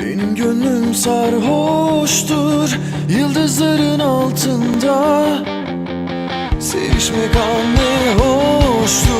Benim gönlüm sarhoştur Yıldızların altında. Sevişmek an ne hoştur